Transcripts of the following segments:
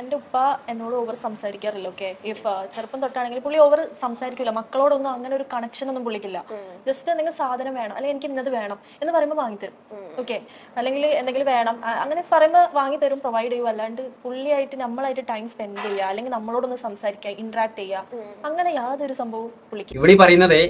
എന്റെ ഉപ്പ എന്നോട് ഓവർ സംസാരിക്കാറില്ല ഓക്കെ ഇഫ് ചെറുപ്പം തൊട്ടാണെങ്കിൽ പുള്ളി ഓവർ സംസാരിക്കില്ല മക്കളോടൊന്നും അങ്ങനെ ഒരു കണക്ഷൻ ഒന്നും പുള്ളിക്കില്ല. ജസ്റ്റ് എന്തെങ്കിലും സാധനം വേണം അല്ലെങ്കിൽ എനിക്ക് ഇന്നത് വേണം എന്ന് പറയുമ്പോൾ വാങ്ങിത്തരും ഓക്കെ അല്ലെങ്കിൽ എന്തെങ്കിലും വേണം അങ്ങനെ പറയുമ്പോൾ വാങ്ങിത്തരും പ്രൊവൈഡ് ചെയ്യും. അല്ലാണ്ട് പുള്ളിയായിട്ട് നമ്മളായിട്ട് ടൈം സ്പെൻഡ് ചെയ്യുക അല്ലെങ്കിൽ നമ്മളോടൊന്ന് സംസാരിക്കുക ഇന്ററാക്ട് ചെയ്യുക അങ്ങനെ യാതൊരു സംഭവം പുള്ളിക്ക് ഇവിടെ പറയുന്നത്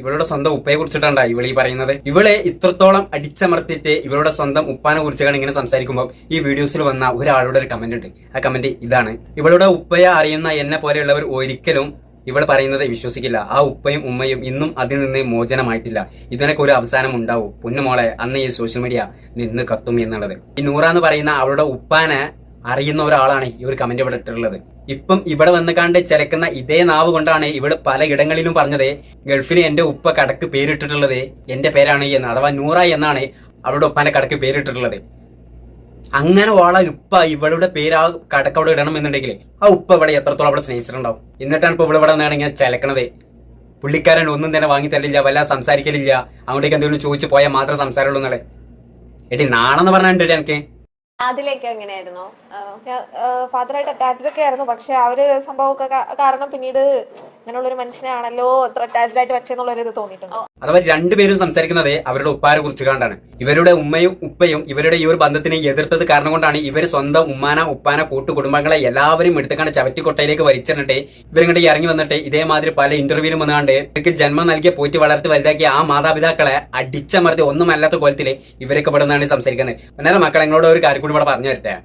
ഇവളുടെ സ്വന്തം ഉപ്പയെ കുറിച്ചിട്ടാണ് ഇവളീ പറയുന്നത്. ഇവളെ ഇത്രത്തോളം അടിച്ചമർത്തിയിട്ട് ഇവളുടെ സ്വന്തം ഉപ്പാനെ കുറിച്ചാണ് ഇങ്ങനെ സംസാരിക്കുമ്പോൾ ഈ വീഡിയോസിൽ വന്ന ഒരാളുടെ ഒരു കമന്റ് ഉണ്ട്. ആ കമന്റ് ഇതാണ്. ഇവളുടെ ഉപ്പയെ അറിയുന്ന എന്നെ പോലെയുള്ളവർ ഒരിക്കലും ഇവൾ പറയുന്നത് വിശ്വസിക്കില്ല. ആ ഉപ്പയും ഉമ്മയും ഇന്നും അതിൽ നിന്ന് മോചനമായിട്ടില്ല. ഇതിനൊക്കെ ഒരു അവസാനം ഉണ്ടാവും. പൊന്നുമോളെ അന്ന് ഈ സോഷ്യൽ മീഡിയ നിന്ന് കത്തും എന്നുള്ളത്. ഈ നൂറ എന്ന് പറയുന്ന അവളുടെ ഉപ്പാനെ അറിയുന്ന ഒരാളാണ് ഈ ഒരു കമന്റ് ഇവിടെ ഇട്ടിട്ടുള്ളത്. ഇപ്പം ഇവിടെ വന്ന് കണ്ട് ചിലക്കുന്ന ഇതേ നാവ് കൊണ്ടാണ് ഇവൾ പലയിടങ്ങളിലും പറഞ്ഞത് ഗൾഫിൽ എന്റെ ഉപ്പ കടക്ക് പേരിട്ടിട്ടുള്ളത് എന്റെ പേരാണ് എന്ന് അഥവാ നൂറ എന്നാണ് അവളുടെ ഉപ്പാന്റെ കടക്ക് പേരിട്ടിട്ടുള്ളത്. അങ്ങനെ വാള ഉപ്പ ഇവളുടെ പേര് ആ കടക്ക് അവിടെ ഇടണം എന്നുണ്ടെങ്കിൽ ആ ഉപ്പ ഇവിടെ എത്രത്തോളം അവിടെ സ്നേഹിച്ചിട്ടുണ്ടാവും? എന്നിട്ടാണ് ഇപ്പൊ ഇവിടെ ഇവിടെ ഇങ്ങനെ ചിലക്കണത്. പുള്ളിക്കാരൻ ഒന്നും തന്നെ വാങ്ങി തരില്ല വല്ല സംസാരിക്കലില്ല. അങ്ങോട്ടേക്ക് എന്തെങ്കിലും ചോദിച്ചു പോയാൽ മാത്രമേ സംസാരമുള്ളൂ എന്നല്ലേ എടി നാണെന്ന് പറഞ്ഞിട്ടുണ്ട് എനിക്ക്. അതിലേക്ക് എങ്ങനെയായിരുന്നു? ഫാദറായിട്ട് അറ്റാച്ച്ഡ് ഒക്കെ ആയിരുന്നു. പക്ഷെ ആ ഒരു സംഭവമൊക്കെ കാരണം പിന്നീട് ഇങ്ങനെയുള്ള ഒരു മനുഷ്യനാണല്ലോ അറ്റാച്ച്ഡ് ആയിട്ട് വെച്ചെന്നുള്ള ഇത് തോന്നിയിട്ടുണ്ട്. അഥവാ രണ്ടുപേരും സംസാരിക്കുന്നത് അവരുടെ ഉപ്പാരെ കുറിച്ച് കണ്ടാണ്. ഇവരുടെ ഉമ്മയും ഉപ്പയും ഇവരുടെ ഈ ഒരു ബന്ധത്തിനെ എതിർത്തത് കാരണം കൊണ്ടാണ് ഇവർ സ്വന്തം ഉമ്മാന ഉപ്പാന കൂട്ടു കുടുംബങ്ങളെ എല്ലാവരും എടുത്തുകൊണ്ട് ചവറ്റിക്കൊട്ടയിലേക്ക് വലിച്ചിട്ട് ഇവരിങ്ങോട്ട് ഇറങ്ങി വന്നിട്ട് ഇതേമാതിരി പല ഇന്റർവ്യൂവിലും വന്നുകൊണ്ട് ഇവർക്ക് ജന്മം നൽകിയ പോയിട്ട് വളർത്തി വലുതാക്കിയ ആ മാതാപിതാക്കളെ അടിച്ചമർത്തി ഒന്നുമല്ലാത്ത കോലത്തിൽ ഇവരൊക്കെ ഇവിടെ നിന്നാണ് സംസാരിക്കുന്നത്. അന്നേരം മക്കളെ ഒരു കാര്യം കൂടി ഇവിടെ പറഞ്ഞു തരട്ടെ?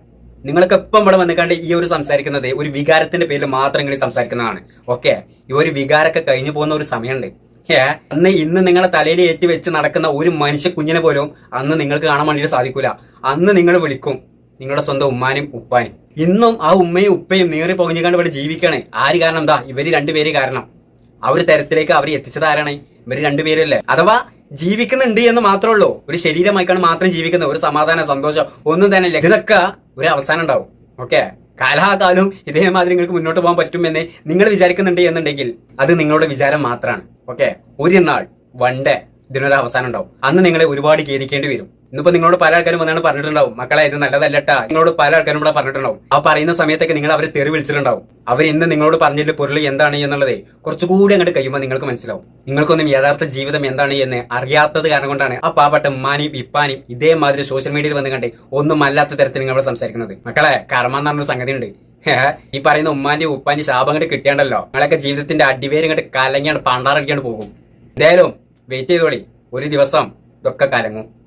നിങ്ങൾക്ക് ഇപ്പം ഇവിടെ വന്നിക്കാണ്ട് ഈ ഒരു സംസാരിക്കുന്നത് ഒരു വികാരത്തിന്റെ പേരിൽ മാത്രം നിങ്ങൾ സംസാരിക്കുന്നതാണ്. ഓക്കെ ഈ ഒരു വികാരമൊക്കെ കഴിഞ്ഞു പോകുന്ന ഒരു സമയമുണ്ട്. ഏ അന്ന് ഇന്ന് നിങ്ങളെ തലയിൽ ഏറ്റി വെച്ച് നടക്കുന്ന ഒരു മനുഷ്യ കുഞ്ഞിനെ പോലും അന്ന് നിങ്ങൾക്ക് കാണാൻ വേണ്ടിയിട്ട് സാധിക്കൂല. അന്ന് നിങ്ങൾ വിളിക്കും. നിങ്ങളുടെ സ്വന്തം ഉമ്മാനും ഉപ്പാനും ഇന്നും ആ ഉമ്മയും ഉപ്പയും നീറി പൊങ്ങിക്കാണ്ട് ഇവിടെ ജീവിക്കണേ. ആര് കാരണം എന്താ? ഇവർ രണ്ടുപേര് കാരണം. ആ ഒരു തരത്തിലേക്ക് അവർ എത്തിച്ചത് ആരാണ്? ഇവർ രണ്ടുപേരല്ലേ? അഥവാ ജീവിക്കുന്നുണ്ട് എന്ന് മാത്രമേ ഉള്ളൂ. ഒരു ശരീരമായിക്കാണ് മാത്രം ജീവിക്കുന്നത്. ഒരു സമാധാന സന്തോഷം ഒന്നും തന്നെ ഇല്ല. ഇതൊക്കെ ഒരു അവസാനം ഉണ്ടാവും. ഓക്കെ കാലാകാലം ഇതേമാതിരി നിങ്ങൾക്ക് മുന്നോട്ട് പോകാൻ പറ്റുമെന്ന് നിങ്ങൾ വിചാരിക്കുന്നുണ്ട് എന്നുണ്ടെങ്കിൽ അത് നിങ്ങളുടെ വിചാരം മാത്രമാണ്. ഓക്കെ ഒരു നാൾ വൺ ഡേ ഇതിനൊരു അവസാനം ഉണ്ടാവും. അന്ന് നിങ്ങളെ ഒരുപാട് ഖേദിക്കേണ്ടി വരും. ഇന്നിപ്പോ നിങ്ങളോട് പല ആൾക്കാരും വന്നാണ് പറഞ്ഞിട്ടുണ്ടാവും. മക്കളെ ഇത് നല്ലതല്ലട്ടാ. നിങ്ങളോട് പല ആൾക്കാരും ഇവിടെ പറഞ്ഞിട്ടുണ്ടാവും. ആ പറയുന്ന സമയത്തൊക്കെ നിങ്ങൾ അവരെ തെറി വിളിച്ചിട്ടുണ്ടാവും. അവർ ഇന്ന് നിങ്ങളോട് പറഞ്ഞതിന്റെ പൊരുൾ എന്താണ് എന്നുള്ളത് കുറച്ചുകൂടി അങ്ങോട്ട് കഴിയുമ്പോൾ നിങ്ങൾക്ക് മനസ്സിലാവും. നിങ്ങൾക്കൊന്നും യഥാർത്ഥ ജീവിതം എന്താണ് എന്ന് അറിയാത്തത് കാരണം കൊണ്ടാണ് ആ പാവട്ട് ഉമ്മാനെയും ഇപ്പാനെയും ഇതേമാതിരി സോഷ്യൽ മീഡിയയിൽ വന്ന് കണ്ട് ഒന്നും അല്ലാത്ത തരത്തിൽ നിങ്ങൾ ഇവിടെ സംസാരിക്കുന്നത്. മക്കളെ കർമ്മ എന്ന് പറഞ്ഞൊരു സംഗതി ഉണ്ട് ഈ പറയുന്ന ഉമ്മാന്റെ ഉപ്പാന്റെ ശാപം അങ്ങോട്ട് കിട്ടിയാണ്ടല്ലോ. നിങ്ങളൊക്കെ ജീവിതത്തിന്റെ അടിവേര് ഇങ്ങോട്ട് കലങ്ങിയാണ് പണ്ടാറടിക്കാണ്ട് പോകും. എന്തായാലും വെയിറ്റ് ചെയ്തോളി. ഒരു ദിവസം ഇതൊക്കെ കലങ്ങും.